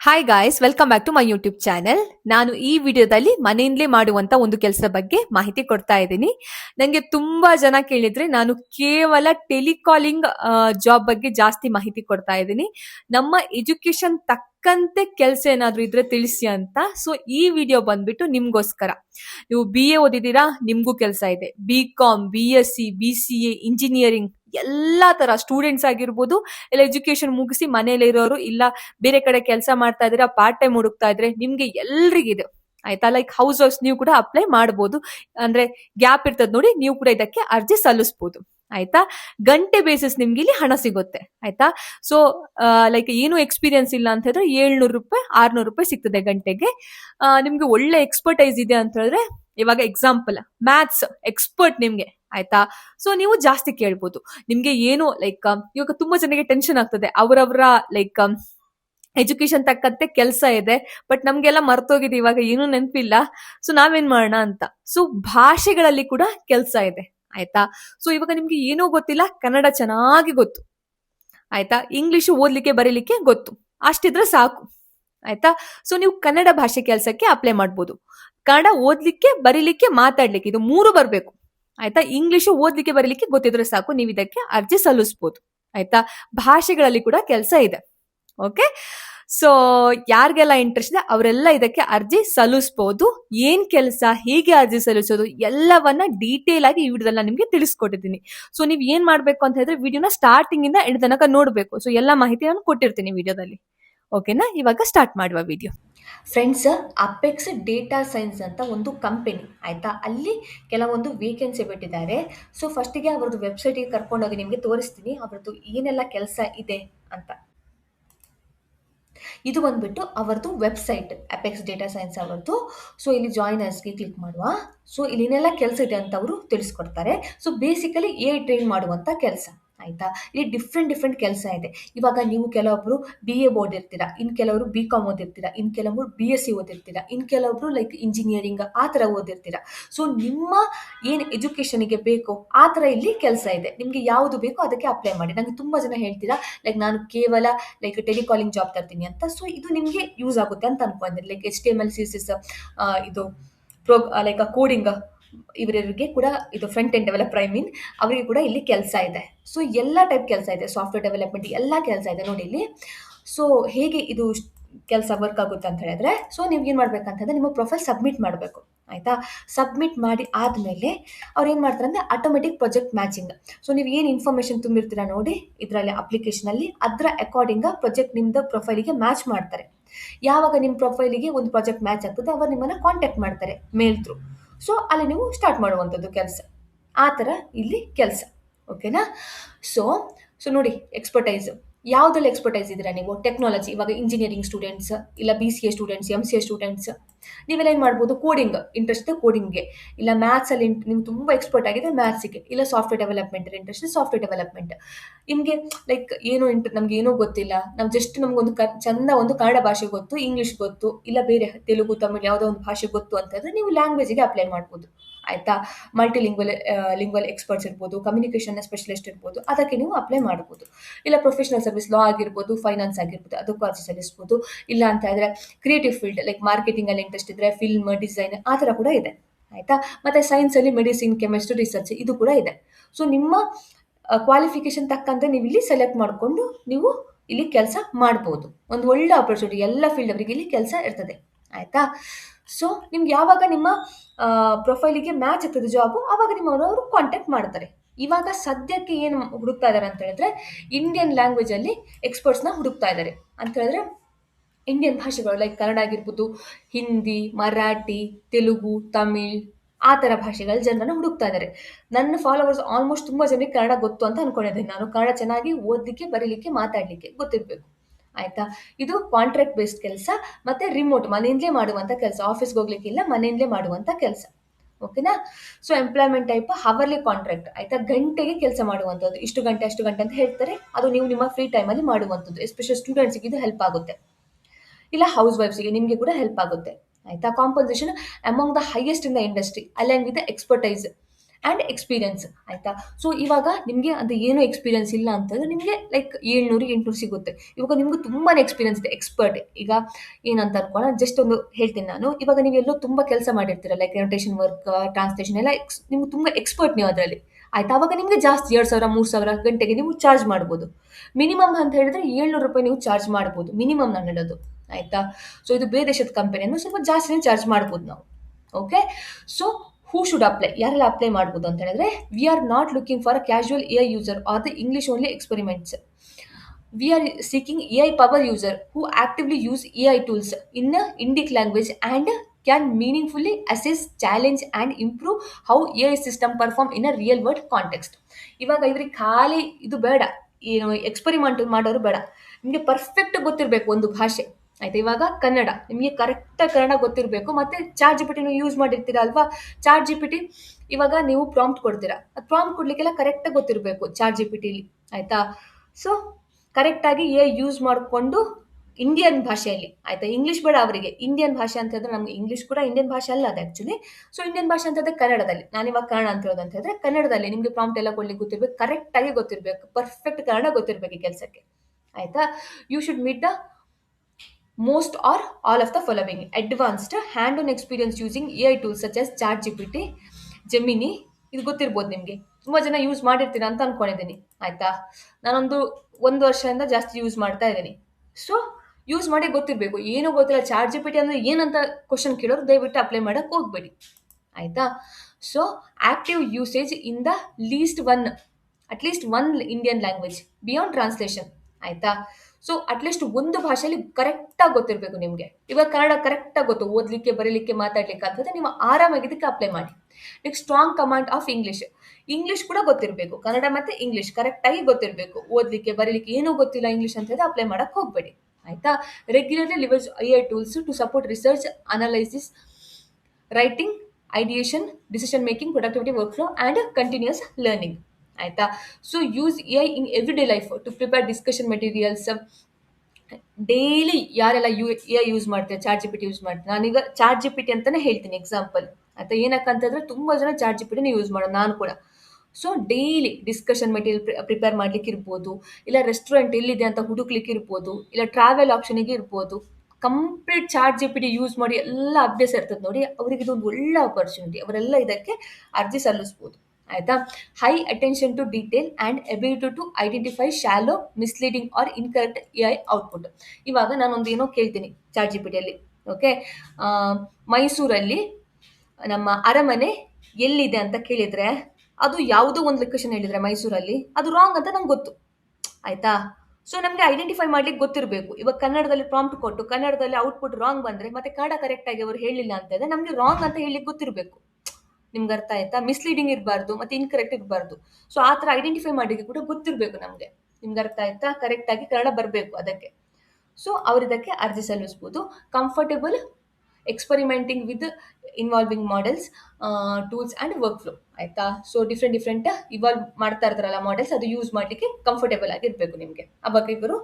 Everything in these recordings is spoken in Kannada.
Hi guys welcome back to my YouTube channel ನಾನು ಈ ವಿಡಿಯೋದಲ್ಲಿ ಮನೆಯಿಂದಲೇ ಮಾಡುವಂತ ಒಂದು ಕೆಲಸದ ಬಗ್ಗೆ ಮಾಹಿತಿ ಕೊಡ್ತಾ ಇದ್ದೀನಿ. ನನಗೆ ತುಂಬಾ ಜನ ಕೇಳಿದ್ರೆ ನಾನು ಕೇವಲ ಟೆಲಿಕಾಲಿಂಗ್ ಜಾಬ್ ಬಗ್ಗೆ ಜಾಸ್ತಿ ಮಾಹಿತಿ ಕೊಡ್ತಾ ಇದ್ದೀನಿ. ನಮ್ಮ ಎಜುಕೇಶನ್ ತಕ್ಕಂತೆ ಕೆಲಸ ಏನಾದ್ರೂ ಇದ್ರೆ ತಿಳಿಸಿ ಅಂತ. ಸೊ ಈ ವಿಡಿಯೋ ಬಂದ್ಬಿಟ್ಟು ನಿಮ್ಗೋಸ್ಕರ. ನೀವು ಬಿ ಎ ಓದಿದ್ದೀರಾ? ನಿಮ್ಗೂ ಕೆಲಸ ಇದೆ. B com B S C B C A engineering ಎಲ್ಲಾ ತರ ಸ್ಟೂಡೆಂಟ್ಸ್ ಆಗಿರ್ಬೋದು, ಇಲ್ಲ ಎಜುಕೇಶನ್ ಮುಗಿಸಿ ಮನೇಲಿ ಇರೋರು, ಇಲ್ಲ ಬೇರೆ ಕಡೆ ಕೆಲಸ ಮಾಡ್ತಾ ಇದ್ರೆ ಪಾರ್ಟ್ ಟೈಮ್ ಹುಡುಕ್ತಾ ಇದ್ರೆ ನಿಮ್ಗೆ ಎಲ್ರಿಗಿದೆ ಆಯ್ತಾ? ಲೈಕ್ ಹೌಸ್ ವೈಫ್ಸ್ ನೀವು ಕೂಡ ಅಪ್ಲೈ ಮಾಡಬಹುದು ಅಂದ್ರೆ ಗ್ಯಾಪ್ ಇರ್ತದ ನೋಡಿ ನೀವು ಕೂಡ ಇದಕ್ಕೆ ಅರ್ಜಿ ಸಲ್ಲಿಸಬಹುದು ಆಯ್ತಾ? ಗಂಟೆ ಬೇಸಿಸ್ ನಿಮ್ಗೆ ಇಲ್ಲಿ ಹಣ ಸಿಗುತ್ತೆ. ಆಯ್ತಾ? ಸೊ ಲೈಕ್ ಏನು ಎಕ್ಸ್ಪೀರಿಯನ್ಸ್ ಇಲ್ಲ ಅಂತ ಹೇಳಿದ್ರೆ ಏಳ್ನೂರು ರೂಪಾಯಿ, ಆರ್ನೂರು ರೂಪಾಯಿ ಸಿಗ್ತದೆ ಗಂಟೆಗೆ. ನಿಮ್ಗೆ ಒಳ್ಳೆ ಎಕ್ಸ್ಪರ್ಟೈಸ್ ಇದೆ ಅಂತ ಹೇಳಿದ್ರೆ, ಇವಾಗ ಎಕ್ಸಾಂಪಲ್ ಮ್ಯಾಥ್ಸ್ ಎಕ್ಸ್ಪರ್ಟ್ ನಿಮ್ಗೆ. ಆಯ್ತಾ? ಸೊ ನೀವು ಜಾಸ್ತಿ ಕೇಳ್ಬೋದು. ನಿಮ್ಗೆ ಏನು ಲೈಕ್ ಇವಾಗ ತುಂಬಾ ಜನಕ್ಕೆ ಟೆನ್ಷನ್ ಆಗ್ತದೆ. ಅವರವರ ಲೈಕ್ ಎಜುಕೇಶನ್ ತಕ್ಕಂತೆ ಕೆಲಸ ಇದೆ ಬಟ್ ನಮ್ಗೆಲ್ಲ ಮರ್ತೋಗಿದೆ, ಇವಾಗ ಏನೂ ನೆನಪಿಲ್ಲ. ಸೊ ನಾವೇನ್ ಮಾಡೋಣ ಅಂತ? ಸೊ ಭಾಷೆಗಳಲ್ಲಿ ಕೂಡ ಕೆಲಸ ಇದೆ. ಆಯ್ತಾ? ಸೊ ಇವಾಗ ನಿಮ್ಗೆ ಏನೂ ಗೊತ್ತಿಲ್ಲ, ಕನ್ನಡ ಚೆನ್ನಾಗಿ ಗೊತ್ತು. ಆಯ್ತಾ? ಇಂಗ್ಲಿಷ್ ಓದ್ಲಿಕ್ಕೆ, ಬರೀಲಿಕ್ಕೆ ಗೊತ್ತು. ಅಷ್ಟಿದ್ರೆ ಸಾಕು. ಆಯ್ತಾ? ಸೊ ನೀವು ಕನ್ನಡ ಭಾಷೆ ಕೆಲಸಕ್ಕೆ ಅಪ್ಲೈ ಮಾಡ್ಬೋದು. ಕನ್ನಡ ಓದ್ಲಿಕ್ಕೆ, ಬರೀಲಿಕ್ಕೆ ಮಾತಾಡ್ಲಿಕ್ಕೆ, ಇದು ಮೂರು ಬರಬೇಕು. ಆಯ್ತಾ? ಇಂಗ್ಲಿಷ್ ಓದ್ಲಿಕ್ಕೆ ಬರಲಿಕ್ಕೆ ಗೊತ್ತಿದ್ರೆ ಸಾಕು, ನೀವು ಇದಕ್ಕೆ ಅರ್ಜಿ ಸಲ್ಲಿಸ್ಬೋದು. ಆಯ್ತಾ? ಭಾಷೆಗಳಲ್ಲಿ ಕೂಡ ಕೆಲಸ ಇದೆ. ಓಕೆ ಸೊ ಯಾರಿಗೆಲ್ಲ ಇಂಟ್ರೆಸ್ಟ್ ಇದೆ, ಅವರೆಲ್ಲ ಇದಕ್ಕೆ ಅರ್ಜಿ ಸಲ್ಲಿಸ್ಬೋದು. ಏನ್ ಕೆಲಸ, ಹೇಗೆ ಅರ್ಜಿ ಸಲ್ಲಿಸೋದು, ಎಲ್ಲವನ್ನ ಡೀಟೇಲ್ ಆಗಿ ಈ ವಿಡಿಯೋದಲ್ಲಿ ನಿಮ್ಗೆ ತಿಳಿಸ್ಕೊಟ್ಟಿದ್ದೀನಿ. ಸೊ ನೀವು ಏನ್ ಮಾಡ್ಬೇಕು ಅಂತ ಹೇಳಿದ್ರೆ, ವಿಡಿಯೋನ ಸ್ಟಾರ್ಟಿಂಗ್ ಇಂದ ತನಕ ನೋಡ್ಬೇಕು. ಸೊ ಎಲ್ಲ ಮಾಹಿತಿಯನ್ನು ಕೊಟ್ಟಿರ್ತೀನಿ ವಿಡಿಯೋದಲ್ಲಿ. ಓಕೆನಾ ಇವಾಗ ಸ್ಟಾರ್ಟ್ ಮಾಡುವ video friends Apex data science ಅಂತ ಒಂದು ಕಂಪೆನಿ ಆಯಿತಾ? ಅಲ್ಲಿ ಕೆಲವೊಂದು ವೇಕೆನ್ಸಿ ಬಿಟ್ಟಿದ್ದಾರೆ. ಸೊ ಫಸ್ಟಿಗೆ ಅವ್ರದ್ದು ವೆಬ್ಸೈಟಿಗೆ ಕರ್ಕೊಂಡೋಗಿ ನಿಮಗೆ ತೋರಿಸ್ತೀನಿ, ಅವ್ರದ್ದು ಏನೆಲ್ಲ ಕೆಲಸ ಇದೆ ಅಂತ. ಇದು ಬಂದ್ಬಿಟ್ಟು ಅವರದ್ದು ವೆಬ್ಸೈಟ್ ಅಪೆಕ್ಸ್ ಡೇಟಾ ಸೈನ್ಸ್ ಅವರದ್ದು. ಸೊ ಇಲ್ಲಿ ಜಾಯಿನ್ ಅಸ್ಗೆ ಕ್ಲಿಕ್ ಮಾಡುವ. ಸೊ ಇಲ್ಲಿನೆಲ್ಲ ಕೆಲಸ ಇದೆ ಅಂತ ಅವರು ತಿಳಿಸ್ಕೊಡ್ತಾರೆ. ಸೊ ಬೇಸಿಕಲಿ ಎ ಟ್ರೈನ್ ಮಾಡುವಂಥ ಕೆಲಸ. ಆಯ್ತಾ? ಇಲ್ಲಿ ಡಿಫ್ರೆಂಟ್ ಡಿಫ್ರೆಂಟ್ ಕೆಲಸ ಇದೆ. ಇವಾಗ ನೀವು ಕೆಲವೊಬ್ರು ಬಿ ಎ ಓದಿರ್ತೀರ ಇನ್ ಕೆಲವರು ಬಿ ಕಾಮ್ ಓದಿರ್ತೀರ, ಇನ್ ಕೆಲವರು ಬಿ ಎಸ್ ಸಿ ಓದಿರ್ತೀರ, ಇನ್ ಕೆಲವೊಬ್ರು ಲೈಕ್ ಇಂಜಿನಿಯರಿಂಗ್ ಆ ಥರ ಓದಿರ್ತೀರ. ಸೊ ನಿಮ್ಮ ಏನು ಎಜುಕೇಷನಿಗೆ ಬೇಕೋ ಆ ಥರ ಇಲ್ಲಿ ಕೆಲಸ ಇದೆ. ನಿಮಗೆ ಯಾವುದು ಬೇಕೋ ಅದಕ್ಕೆ ಅಪ್ಲೈ ಮಾಡಿ. ನನಗೆ ತುಂಬ ಜನ ಹೇಳ್ತೀರಾ ಲೈಕ್ ನಾನು ಕೇವಲ ಲೈಕ್ ಟೆಲಿಕಾಲಿಂಗ್ ಜಾಬ್ ತರ್ತೀನಿ ಅಂತ. ಸೊ ಇದು ನಿಮಗೆ ಯೂಸ್ ಆಗುತ್ತೆ ಅಂತ ಅನ್ಕೊಂಡಿದ್ದೀನಿ. Like H T M L C ಇದು ಲೈಕ್ ಕೋಡಿಂಗ್ ಇವರಿಗೆ ಕೂಡ ಇದು front end developer I mean ಅವರಿಗೆ ಕೂಡ ಇಲ್ಲಿ ಕೆಲಸ ಇದೆ. ಸೊ ಎಲ್ಲ ಟೈಪ್ ಕೆಲಸ ಇದೆ. ಸಾಫ್ಟ್ವೇರ್ ಡೆವಲಪ್ಮೆಂಟ್ ಎಲ್ಲ ಕೆಲಸ ಇದೆ ನೋಡಿ ಇಲ್ಲಿ. ಸೊ ಹೇಗೆ ಇದು ಕೆಲಸ ವರ್ಕ್ ಆಗುತ್ತೆ ಅಂತ ಹೇಳಿದ್ರೆ ಸೊ ನೀವು ಏನು ಮಾಡ್ಬೇಕಂತಂದ್ರೆ ನಿಮ್ಮ ಪ್ರೊಫೈಲ್ ಸಬ್ಮಿಟ್ ಮಾಡಬೇಕು, ಆಯಿತಾ? ಸಬ್ಮಿಟ್ ಮಾಡಿ ಆದಮೇಲೆ ಅವ್ರು ಏನು ಮಾಡ್ತಾರೆ ಅಂದರೆ ಆಟೋಮೆಟಿಕ್ ಪ್ರೊಜೆಕ್ಟ್ ಮ್ಯಾಚಿಂಗ್ ಸೊ ನೀವು ಏನು ಇನ್ಫಾರ್ಮೇಷನ್ ತುಂಬಿರ್ತೀರಾ ನೋಡಿ, ಇದರಲ್ಲಿ ಅಪ್ಲಿಕೇಶನಲ್ಲಿ ಅದರ ಅಕಾರ್ಡಿಂಗ್ ಪ್ರೊಜೆಕ್ಟ್ ನಿಮ್ಮದು ಪ್ರೊಫೈಲಿಗೆ ಮ್ಯಾಚ್ ಮಾಡ್ತಾರೆ. ಯಾವಾಗ ನಿಮ್ಮ ಪ್ರೊಫೈಲಿಗೆ ಒಂದು ಪ್ರಾಜೆಕ್ಟ್ ಮ್ಯಾಚ್ ಆಗ್ತದೆ, ಅವರು ನಿಮ್ಮನ್ನು ಕಾಂಟ್ಯಾಕ್ಟ್ ಮಾಡ್ತಾರೆ ಮೇಲ್ ಥ್ರೂ ಸೊ ಅಲ್ಲಿ ನೀವು ಸ್ಟಾರ್ಟ್ ಮಾಡುವಂಥದ್ದು ಕೆಲಸ. ಆ ಥರ ಇಲ್ಲಿ ಕೆಲಸ. ಓಕೆನಾ ಸೊ ಸೊ ನೋಡಿ ಎಕ್ಸ್ಪರ್ಟೈಸ್ ಯಾವುದ್ರಲ್ಲಿ ಎಕ್ಸ್ಪರ್ಟೈಸ್ ಇದ್ದೀರಾ ನೀವು? ಟೆಕ್ನಾಲಜಿ ಇವಾಗ ಇಂಜಿನಿಯರಿಂಗ್ ಸ್ಟೂಡೆಂಟ್ಸ್ ಇಲ್ಲ B C A students M C A students ನೀವೆಲ್ಲ ಏನು ಮಾಡ್ಬೋದು? ಕೋಡಿಂಗ್ ಇಂಟ್ರೆಸ್ಟ್ ಕೋಡಿಂಗ್ಗೆ ಇಲ್ಲ ಮ್ಯಾಥ್ಸಲ್ಲಿ ನಿಮ್ಗೆ ತುಂಬ ಎಕ್ಸ್ಪರ್ಟ್ ಆಗಿದೆ ಮ್ಯಾಥ್ಸಿಗೆ ಇಲ್ಲ software development interest software development ನಿಮಗೆ ಲೈಕ್ ಏನು ಇಂಟ್ ನಮ್ಗೆ ಏನೂ ಗೊತ್ತಿಲ್ಲ. ನಾವು ಜಸ್ಟ್ ನಮಗೊಂದು ಕ ಚಂದ ಒಂದು ಕನ್ನಡ ಭಾಷೆ ಗೊತ್ತು ಇಂಗ್ಲೀಷ್ ಗೊತ್ತು, ಇಲ್ಲ ಬೇರೆ ತೆಲುಗು, ತಮಿಳು ಯಾವುದೋ ಒಂದು ಭಾಷೆ ಗೊತ್ತು ಅಂತಂದರೆ ನೀವು ಲ್ಯಾಂಗ್ವೇಜಿಗೆ ಅಪ್ಲೈ ಮಾಡ್ಬೋದು. ಆಯಿತಾ? ಮಲ್ಟಿ ಲಿಂಗ್ವಲ್ ಲಿಂಗ್ವಲ್ ಎಕ್ಸ್ಪರ್ಟ್ಸ್ ಇರ್ಬೋದು ಕಮ್ಯುನಿಕೇಷನ್ ಸ್ಪೆಷಲಿಸ್ಟ್ ಇರ್ಬೋದು, ಅದಕ್ಕೆ ನೀವು ಅಪ್ಲೈ ಮಾಡ್ಬೋದು. ಇಲ್ಲ ಪ್ರೊಫೆಷನಲ್ ಸರ್ವಿಸ್ ಲಾ ಆಗಿರ್ಬೋದು ಫೈನಾನ್ಸ್ ಆಗಿರ್ಬೋದು ಅದಕ್ಕೂ ಅರ್ಜಿ ಸಲ್ಲಿಸ್ಬೋದು. ಇಲ್ಲ ಅಂತ ಇದ್ರೆ ಕ್ರಿಯೇಟಿವ್ ಫೀಲ್ಡ್ ಲೈಕ್ ಮಾರ್ಕೆಟಿಂಗಲ್ಲಿ ಇಂಟ್ರೆಸ್ಟ್ ಇದ್ದರೆ ಫಿಲ್ಮ್ ಡಿಸೈನ್ ಆ ಥರ ಕೂಡ ಇದೆ. ಆಯಿತಾ? ಮತ್ತು ಸೈನ್ಸಲ್ಲಿ ಮೆಡಿಸಿನ್ ಕೆಮಿಸ್ಟ್ರಿ ರಿಸರ್ಚ್ ಇದು ಕೂಡ ಇದೆ. ಸೊ ನಿಮ್ಮ ಕ್ವಾಲಿಫಿಕೇಶನ್ ತಕ್ಕಂತೆ ನೀವು ಇಲ್ಲಿ ಸೆಲೆಕ್ಟ್ ಮಾಡಿಕೊಂಡು ನೀವು ಇಲ್ಲಿ ಕೆಲಸ ಮಾಡ್ಬೋದು. ಒಂದು ಒಳ್ಳೆ ಆಪರ್ಚುನಿಟಿ ಎಲ್ಲ ಫೀಲ್ಡ್ ಅವರಿಗೆ ಇಲ್ಲಿ ಕೆಲಸ ಇರ್ತದೆ. ಆಯಿತಾ? ಸೊ ನಿಮ್ಗೆ ಯಾವಾಗ ನಿಮ್ಮ ಪ್ರೊಫೈಲಿಗೆ ಮ್ಯಾಚ್ ಆಗ್ತದೆ ಜಾಬು ಆವಾಗ ನಿಮ್ಮವರು ಅವರು ಕಾಂಟ್ಯಾಕ್ಟ್ ಮಾಡ್ತಾರೆ. ಇವಾಗ ಸದ್ಯಕ್ಕೆ ಏನು ಹುಡುಕ್ತಾ ಇದ್ದಾರೆ ಅಂತ ಹೇಳಿದ್ರೆ ಇಂಡಿಯನ್ ಲ್ಯಾಂಗ್ವೇಜಲ್ಲಿ ಎಕ್ಸ್ಪರ್ಟ್ಸ್ನ ಹುಡುಕ್ತಾ ಇದ್ದಾರೆ ಅಂತ ಹೇಳಿದ್ರೆ ಇಂಡಿಯನ್ ಭಾಷೆಗಳು ಲೈಕ್ ಕನ್ನಡ ಆಗಿರ್ಬೋದು, ಹಿಂದಿ, ಮರಾಠಿ, ತೆಲುಗು, ತಮಿಳ್, ಆ ಥರ ಭಾಷೆಗಳ ಜನರನ್ನು ಹುಡುಕ್ತಾ ಇದ್ದಾರೆ ನನ್ನ ಫಾಲೋವರ್ಸ್ ಆಲ್ಮೋಸ್ಟ್ ತುಂಬ ಜನಕ್ಕೆ ಕನ್ನಡ ಗೊತ್ತು ಅಂತ ಅನ್ಕೊಂಡಿದ್ದೀನಿ. ನಾನು ಕನ್ನಡ ಚೆನ್ನಾಗಿ ಓದಲಿಕ್ಕೆ, ಬರೀಲಿಕ್ಕೆ, ಮಾತಾಡಲಿಕ್ಕೆ ಗೊತ್ತಿರಬೇಕು. ಆಯಿತಾ? ಇದು ಕಾಂಟ್ರಾಕ್ಟ್ ಬೇಸ್ಡ್ ಕೆಲಸ, ಮತ್ತೆ ರಿಮೋಟ್ ಮನೆಯಿಂದಲೇ ಮಾಡುವಂಥ ಕೆಲಸ ಆಫೀಸ್ಗೆ ಹೋಗ್ಲಿಕ್ಕಿಲ್ಲ ಮನೆಯಿಂದಲೇ ಮಾಡುವಂಥ ಕೆಲಸ. ಓಕೆನಾ so employment type hourly contract ಆಯ್ತಾ? ಗಂಟೆಗೆ ಕೆಲಸ ಮಾಡುವಂಥದ್ದು. ಇಷ್ಟು ಗಂಟೆ, ಅಷ್ಟು ಗಂಟೆ ಅಂತ ಹೇಳ್ತಾರೆ. ಅದು ನೀವು ನಿಮ್ಮ ಫ್ರೀ ಟೈಮಲ್ಲಿ ಮಾಡುವಂಥದ್ದು. ಎಸ್ಪೆಷಲ್ ಸ್ಟೂಡೆಂಟ್ಸಿಗೆ ಇದು ಹೆಲ್ಪ್ ಆಗುತ್ತೆ. ಇಲ್ಲ ಹೌಸ್ ವೈಫ್ಸಿಗೆ ನಿಮಗೆ ಕೂಡ ಹೆಲ್ಪ್ ಆಗುತ್ತೆ. ಆಯ್ತಾ? Compensation among the highest in the industry ಅಲ್ಲಿ ವಿತ್ ಎಕ್ಸ್ಪರ್ಟೈಸ್ ಆ್ಯಂಡ್ ಎಕ್ಸ್ಪೀರಿಯನ್ಸ್ ಆಯಿತಾ? ಸೊ ಇವಾಗ ನಿಮಗೆ ಅದು ಏನೂ ಎಕ್ಸ್ಪೀರಿಯನ್ಸ್ ಇಲ್ಲ ಅಂತಂದರೆ ನಿಮಗೆ ಲೈಕ್ ಏಳ್ನೂರು, ಎಂಟುನೂರು ಸಿಗುತ್ತೆ. ಇವಾಗ ನಿಮಗೂ ತುಂಬಾ ಎಕ್ಸ್ಪೀರಿಯನ್ಸ್ ಇದೆ ಎಕ್ಸ್ಪರ್ಟ್ ಈಗ ಏನಂತ ಅನ್ಕೊಳ್ಳೋಣ ಜಸ್ಟ್ ಒಂದು ಹೇಳ್ತೀನಿ ನಾನು. ಇವಾಗ ನೀವು ಎಲ್ಲೋ ತುಂಬ ಕೆಲಸ ಮಾಡಿರ್ತೀರ ಲೈಕ್ ನೋಟೇಷನ್ ವರ್ಕ್ ಟ್ರಾನ್ಸ್ಲೇಷನ್ ಎಲ್ಲ ಎಕ್ಸ್ ನಿಮ್ಗೆ ತುಂಬ ಎಕ್ಸ್ಪರ್ಟ್ ನೀವು ಅದರಲ್ಲಿ. ಆಯ್ತಾ? ಅವಾಗ ನಿಮಗೆ ಜಾಸ್ತಿ ಎರಡು ಸಾವಿರ, ಮೂರು ಸಾವಿರ ಗಂಟೆಗೆ ನೀವು ಚಾರ್ಜ್ ಮಾಡ್ಬೋದು. ಮಿನಿಮಮ್ ಅಂತ ಹೇಳಿದ್ರೆ ಏಳ್ನೂರು ರೂಪಾಯಿ ನೀವು ಚಾರ್ಜ್ ಮಾಡ್ಬೋದು ಮಿನಿಮಮ್ ನಾನು ಹೇಳೋದು. ಆಯ್ತಾ? ಸೊ ಇದು ಬೇರೆ ದೇಶದ ಕಂಪನಿಯನ್ನು ಸ್ವಲ್ಪ ಜಾಸ್ತಿನೇ ಚಾರ್ಜ್ ಮಾಡ್ಬೋದು ನಾವು. Okay so who should apply ಯಾರೆಲ್ಲ ಅಪ್ಲೈ ಮಾಡ್ಬೋದು ಅಂತ ಹೇಳಿದ್ರೆ we are not looking for a casual A I user are the English only experiments we are seeking A I power user who actively use A I tools in a Indic language and can meaningfully assess challenge and improve how A I system perform in a real world context ಇವಾಗ ಇದ್ರಿಗೆ ಖಾಲಿ ಇದು ಬೇಡ, ಏನು ಎಕ್ಸ್ಪೆರಿಮೆಂಟ್ ಮಾಡೋರು ಬೇಡ. ನಿಮಗೆ ಪರ್ಫೆಕ್ಟ್ ಗೊತ್ತಿರಬೇಕು ಒಂದು ಭಾಷೆ. ಆಯ್ತಾ? ಇವಾಗ ಕನ್ನಡ. ನಿಮಗೆ ಕರೆಕ್ಟಾಗಿ ಕನ್ನಡ ಗೊತ್ತಿರಬೇಕು. ಮತ್ತೆ ಚಾರ್ಟ್ ಜಿ ಪಿ ಟಿನೂ ಯೂಸ್ ಮಾಡಿರ್ತೀರಾ ಅಲ್ವಾ? ಚಾರ್ಟ್ ಜಿ ಪಿ ಟಿ ಇವಾಗ ನೀವು ಪ್ರಾಂಪ್ಟ್ ಕೊಡ್ತೀರಾ. ಅದು ಪ್ರಾಂಪ್ಟ್ ಕೊಡ್ಲಿಕ್ಕೆಲ್ಲ ಕರೆಕ್ಟಾಗಿ ಗೊತ್ತಿರಬೇಕು ಚಾರ್ಟ್ ಜಿ ಪಿ ಟಿಲಿ ಆಯ್ತಾ? ಸೊ ಕರೆಕ್ಟಾಗಿ ಎ ಯೂಸ್ ಮಾಡಿಕೊಂಡು ಇಂಡಿಯನ್ ಭಾಷೆಯಲ್ಲಿ, ಆಯ್ತಾ? ಇಂಗ್ಲೀಷ್ ಬೇಡ ಅವರಿಗೆ. ಇಂಡಿಯನ್ ಭಾಷೆ ಅಂತ ಹೇಳಿದ್ರೆ ನಮ್ಗೆ ಇಂಗ್ಲೀಷ್ ಕೂಡ ಇಂಡಿಯನ್ ಭಾಷೆ ಅಲ್ಲ ಅದು ಆ್ಯಕ್ಚುಲಿ ಸೊ ಇಂಡಿಯನ್ ಭಾಷೆ ಅಂತ ಹೇಳಿದ್ರೆ ಕನ್ನಡದಲ್ಲಿ. ನಾನು ಇವಾಗ ಕನ್ನಡ ಅಂತ ಹೇಳೋದು ಅಂತ ಹೇಳಿದ್ರೆ ಕನ್ನಡದಲ್ಲಿ ನಿಮಗೆ ಪ್ರಾಂಪ್ಟ್ ಎಲ್ಲ ಕೊಡ್ಲಿಕ್ಕೆ ಗೊತ್ತಿರಬೇಕು. ಕರೆಕ್ಟಾಗಿ ಗೊತ್ತಿರಬೇಕು. ಪರ್ಫೆಕ್ಟ್ ಕನ್ನಡ ಗೊತ್ತಿರಬೇಕು ಕೆಲಸಕ್ಕೆ. ಆಯ್ತಾ? You should meet the most or all of the following. Advanced hand-on experience using AI tools such as ChatGPT, Gemini ಇದು ಗೊತ್ತಿರ್ಬೋದು ನಿಮಗೆ. ತುಂಬ ಜನ ಯೂಸ್ ಮಾಡಿರ್ತೀರ ಅಂತ ಅನ್ಕೊಂಡಿದ್ದೀನಿ. ಆಯ್ತಾ? ನಾನೊಂದು ಒಂದು ವರ್ಷದಿಂದ ಜಾಸ್ತಿ ಯೂಸ್ ಮಾಡ್ತಾ ಇದ್ದೀನಿ. ಸೊ ಯೂಸ್ ಮಾಡಿ ಗೊತ್ತಿರಬೇಕು. ಏನೂ ಗೊತ್ತಿಲ್ಲ. ಚಾರ್ಟ್ ಜಿ ಪಿ ಟಿ ಅಂದರೆ ಏನಂತ ಕ್ವಶನ್ ಕೇಳೋರು ದಯವಿಟ್ಟು ಅಪ್ಲೈ ಮಾಡೋಕ್ಕೆ ಹೋಗ್ಬೇಡಿ. ಆಯಿತಾ? So active usage in the least one at least one Indian language beyond translation ಆಯಿತಾ? ಸೊ ಅಟ್ಲೀಸ್ಟ್ ಒಂದು ಭಾಷೆಯಲ್ಲಿ ಕರೆಕ್ಟಾಗಿ ಗೊತ್ತಿರಬೇಕು ನಿಮಗೆ. ಇವಾಗ ಕನ್ನಡ ಕರೆಕ್ಟಾಗಿ ಗೊತ್ತು. ಓದಲಿಕ್ಕೆ, ಬರೀಲಿಕ್ಕೆ, ಮಾತಾಡ್ಲಿಕ್ಕೆ ಆಗ್ತದೆ ನೀವು ಆರಾಮಾಗಿದ್ದಕ್ಕೆ ಅಪ್ಲೈ ಮಾಡಿ. Next strong command of English English ಕೂಡ ಗೊತ್ತಿರಬೇಕು. ಕನ್ನಡ ಮತ್ತೆ ಇಂಗ್ಲಿಷ್ ಕರೆಕ್ಟಾಗಿ ಗೊತ್ತಿರಬೇಕು. ಓದಲಿಕ್ಕೆ, ಬರೀಲಿಕ್ಕೆ ಏನೂ ಗೊತ್ತಿಲ್ಲ ಇಂಗ್ಲೀಷ್ ಅಂತ ಹೇಳಿದ್ರೆ ಅಪ್ಲೈ ಮಾಡಕ್ಕೆ ಹೋಗಬೇಡಿ. ಆಯ್ತಾ? Regularly leverages A I tools to support research analysis writing ideation decision making productivity workflow and continuous learning ಆಯಿತಾ? So use A I in everyday life to prepare discussion materials daily ಯಾರೆಲ್ಲ ಯು ಎ ಐ ಯೂಸ್ ಮಾಡ್ತಾರೆ? Charge G P T use ಮಾಡ್ತಾರೆ? ನಾನೀಗ ಚಾರ್ಜ್ ಜಿ ಪಿ ಟಿ ಅಂತಲೇ ಹೇಳ್ತೀನಿ ಎಕ್ಸಾಂಪಲ್ ಆಯ್ತಾ? ಏನಕ್ಕಂತಂದ್ರೆ ತುಂಬ ಜನ ಚಾರ್ಜ್ ಜಿ ಪಿ ಟಿನ ಯೂಸ್ ಮಾಡೋದು, ನಾನು ಕೂಡ. So daily discussion material prepare ಮಾಡ್ಲಿಕ್ಕೆ ಇರ್ಬೋದು, ಇಲ್ಲ ರೆಸ್ಟೋರೆಂಟ್ ಎಲ್ಲಿದೆ ಅಂತ ಹುಡುಕ್ಲಿಕ್ಕೆ ಇರ್ಬೋದು, ಇಲ್ಲ ಟ್ರಾವೆಲ್ ಆಪ್ಷನಿಗೆ ಇರ್ಬೋದು complete charge G P T use ಮಾಡಿ ಎಲ್ಲ ಅಭ್ಯಾಸ ಇರ್ತದೆ ನೋಡಿ, ಅವರಿಗೆ ಇದೊಂದು ಒಳ್ಳೆ ಆಪರ್ಚುನಿಟಿ ಅವರೆಲ್ಲ ಇದಕ್ಕೆ ಅರ್ಜಿ ಸಲ್ಲಿಸ್ಬೋದು. ಆಯಿತಾ? High attention to detail and ability to identify shallow misleading or incorrect A I output ಇವಾಗ ನಾನೊಂದು ಏನೋ ಕೇಳ್ತೀನಿ ಚಾರ್ಜಿ ಜಿ ಪಿ ಟಿಯಲ್ಲಿ ಓಕೆ ಮೈಸೂರಲ್ಲಿ ನಮ್ಮ ಅರಮನೆ ಎಲ್ಲಿದೆ ಅಂತ ಕೇಳಿದರೆ ಅದು ಯಾವುದೋ ಒಂದು ಲೊಕೇಶನ್ ಹೇಳಿದರೆ ಮೈಸೂರಲ್ಲಿ, ಅದು ರಾಂಗ್ ಅಂತ ನಂಗೆ ಗೊತ್ತು, ಆಯಿತಾ? ಸೊ ನಮಗೆ ಐಡೆಂಟಿಫೈ ಮಾಡ್ಲಿಕ್ಕೆ ಗೊತ್ತಿರಬೇಕು. ಇವಾಗ ಕನ್ನಡದಲ್ಲಿ ಪ್ರಾಂಪ್ಟ್ ಕೊಟ್ಟು ಕನ್ನಡದಲ್ಲಿ ಔಟ್ಪುಟ್ ರಾಂಗ್ ಬಂದರೆ ಮತ್ತೆ ಕನ್ನಡ ಕರೆಕ್ಟಾಗಿ ಅವರು ಹೇಳಿಲ್ಲ ಅಂತ ಹೇಳಿದ್ರೆ ನಮಗೆ ರಾಂಗ್ ಅಂತ ಹೇಳಲಿಕ್ಕೆ ಗೊತ್ತಿರಬೇಕು. ನಿಮ್ಗೆ ಅರ್ಥ ಆಯ್ತಾ? ಮಿಸ್ಲೀಡಿಂಗ್ ಇರಬಾರ್ದು, ಮತ್ತೆ ಇನ್ಕರೆಕ್ಟ್ ಇರಬಾರ್ದು. ಸೊ ಆ ಥರ ಐಡೆಂಟಿಫೈ ಮಾಡಲಿಕ್ಕೆ ಕೂಡ ಗೊತ್ತಿರಬೇಕು ನಮಗೆ. ನಿಮ್ಗೆ ಅರ್ಥ ಆಯ್ತಾ? ಕರೆಕ್ಟಾಗಿ ಕನ್ನಡ ಬರಬೇಕು ಅದಕ್ಕೆ. ಸೊ ಅವರಿದಕ್ಕೆ ಅರ್ಜಿ ಸಲ್ಲಿಸ್ಬೋದು. Comfortable experimenting with involving models tools and workflow ಆಯಿತಾ? ಸೊ ಡಿಫ್ರೆಂಟ್ ಡಿಫ್ರೆಂಟ್ ಇವಾಲ್ವ್ ಮಾಡ್ತಾ ಇರ್ತಾರಲ್ಲ ಮಾಡೆಲ್ಸ್ ಅದು ಯೂಸ್ ಮಾಡಲಿಕ್ಕೆ ಕಂಫರ್ಟೇಬಲ್ ಆಗಿರಬೇಕು ನಿಮಗೆ. ಆ ಬಗ್ಗೆ ಇಬ್ಬರು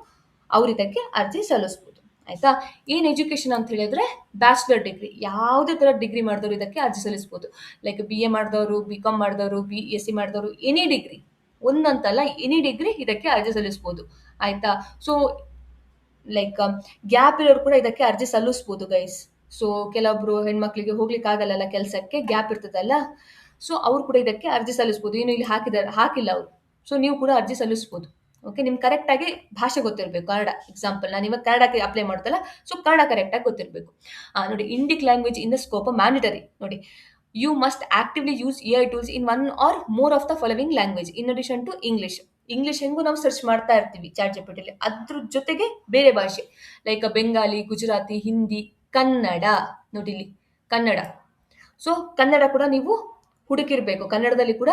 ಅವರಿದಕ್ಕೆ ಅರ್ಜಿ ಸಲ್ಲಿಸ್ಬೋದು. ಆಯಿತಾ? ಏನು ಎಜುಕೇಷನ್ ಅಂತ ಹೇಳಿದ್ರೆ ಬ್ಯಾಚುಲರ್ ಡಿಗ್ರಿ ಯಾವುದೇ ಥರ ಡಿಗ್ರಿ ಮಾಡಿದವರು ಇದಕ್ಕೆ ಅರ್ಜಿ ಸಲ್ಲಿಸ್ಬೋದು. ಲೈಕ್ ಬಿ ಎ ಮಾಡಿದವರು ಬಿ ಕಾಮ್ ಮಾಡಿದವರು ಬಿ ಎಸ್ ಸಿ ಮಾಡಿದವರು ಎನಿ ಡಿಗ್ರಿ ಒಂದಂತಲ್ಲ ಎನಿ ಡಿಗ್ರಿ ಇದಕ್ಕೆ ಅರ್ಜಿ ಸಲ್ಲಿಸ್ಬೋದು. ಆಯಿತಾ? ಸೊ ಲೈಕ್ ಗ್ಯಾಪ್ ಇರೋರು ಕೂಡ ಇದಕ್ಕೆ ಅರ್ಜಿ ಸಲ್ಲಿಸ್ಬೋದು ಗೈಸ್ ಸೊ ಕೆಲವೊಬ್ರು ಹೆಣ್ಮಕ್ಳಿಗೆ ಹೋಗ್ಲಿಕ್ಕೆ ಆಗಲ್ಲ ಕೆಲಸಕ್ಕೆ ಗ್ಯಾಪ್ ಇರ್ತದಲ್ಲ? ಸೊ ಅವ್ರು ಕೂಡ ಇದಕ್ಕೆ ಅರ್ಜಿ ಸಲ್ಲಿಸ್ಬೋದು. ಏನು ಇಲ್ಲಿ ಹಾಕಿದ್ದಾರೆ ಹಾಕಿಲ್ಲ ಅವರು. ಸೊ ನೀವು ಕೂಡ ಅರ್ಜಿ ಸಲ್ಲಿಸ್ಬೋದು. ಓಕೆ ನಿಮ್ಗೆ ಕರೆಕ್ಟಾಗಿ ಭಾಷೆ ಗೊತ್ತಿರಬೇಕು. ಕನ್ನಡ ಎಕ್ಸಾಂಪಲ್ ನಾನು ಇವಾಗ ಕನ್ನಡಕ್ಕೆ ಅಪ್ಲೈ ಮಾಡ್ತಲ್ಲ ಸೊ ಕನ್ನಡ ಕರೆಕ್ಟಾಗಿ ಗೊತ್ತಿರಬೇಕು. ನೋಡಿ Indic language in the scope mandatory ನೋಡಿ you must actively use A I tools in one or more of the following language in addition to English English ಹೆಂಗೂ ನಾವು ಸರ್ಚ್ ಮಾಡ್ತಾ ಇರ್ತೀವಿ ಚಾಟ್ ಜಿ ಪಿ ಟಿಲಿ ಅದ್ರ ಜೊತೆಗೆ ಬೇರೆ ಭಾಷೆ. ಲೈಕ್ ಬೆಂಗಾಲಿ ಗುಜರಾತಿ ಹಿಂದಿ ಕನ್ನಡ. ನೋಡಿ ಇಲ್ಲಿ, ಕನ್ನಡ. ಸೊ ಕನ್ನಡ ಕೂಡ ನೀವು ಹುಡುಕಿರಬೇಕು. ಕನ್ನಡದಲ್ಲಿ ಕೂಡ